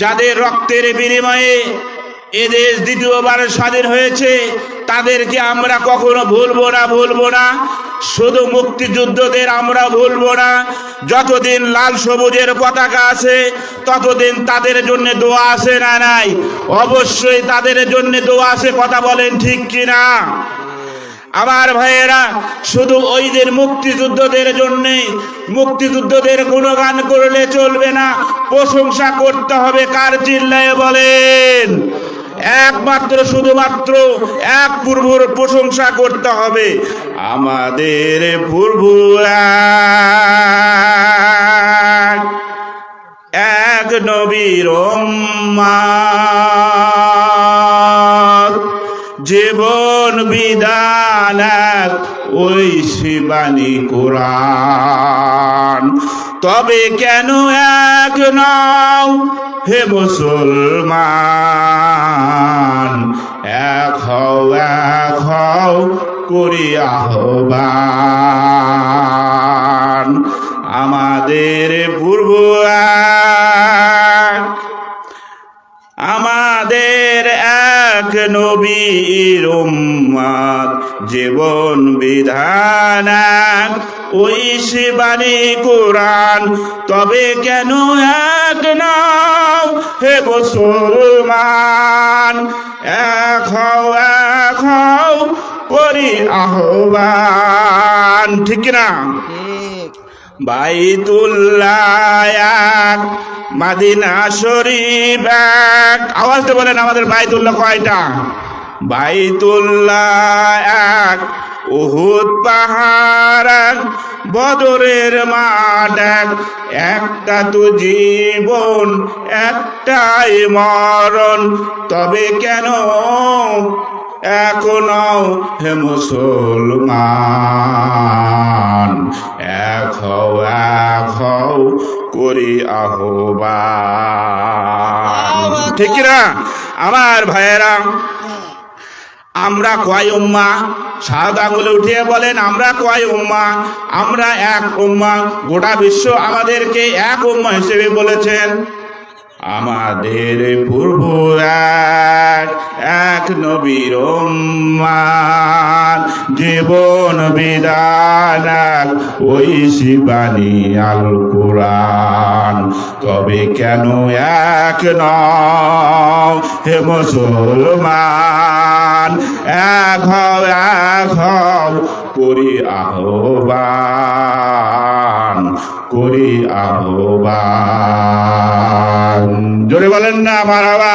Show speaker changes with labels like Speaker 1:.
Speaker 1: যাদের রক্তের বিনিময়ে এদেশ দ্বিতীয়বার স্বাধীন হয়েছে, তাদেরকে আমরা কখনো ভুলবো না ভুলবো না। শুধু মুক্তিযুদ্ধদের আমরা ভুলবো না। যতদিন লাল সবুজের পতাকা আছে, ততদিন তাদের জন্য দোয়া আছে না নাই? অবশ্যই তাদের জন্য দোয়া আছে, কথা বলেন ঠিক কিনা? আমার ভাইয়েরা, শুধু ওইদের মুক্তিযুদ্ধদের জন্যে, মুক্তিযুদ্ধদের গুণগান করলে চলবে না, প্রশংসা করতে হবে কার চিল্লায় বলেন একমাত্র, শুধুমাত্র এক পূর্বর প্রশংসা করতে হবে, আমাদের পূর্ব এক নবীর উম্মাদ। বিধান ওই শিবানী কোরআন। তবে কেন এক নাও হে মুসলমান? উম্মাদ জীবন বিধান। ওই শিবানী কোরআন তবে কেন এক নাও হে মুসলমান? এক হও এক হও করি আহ্বান। ঠিক না বাইতুল্লাহ মাদিনা শরীফ এক। আওয়াজটা বলেন আমাদের বাইতুল্লাহ কয়টা? বাইতুল্লাহ এক উহুদ পাহাড় এক বদরের মাঠ এক একটা তো জীবন, একটাই মরণ। তবে কেন এখনও হে মুসলমান? এক হও এক হও করি আহ্বান। ঠিক না আমার ভাইয়েরা আমরা কয় উম্মা? সাদা আঙুলে উঠিয়ে বলেন, আমরা কয় উম্মা? আমরা এক উম্মা। গোটা বিশ্ব আমাদেরকে এক উম্মা হিসেবে বলেছেন। আমাদের পূর্ব এক এক নবীর জীবন বিধান ওই শিবানী আল কোরআন তবে কেন এক নও হে মুসলমান? এক হও এক হও, করি আহ্বান করি আহ্বান। জোরে বলেন না আমার
Speaker 2: মারহাবা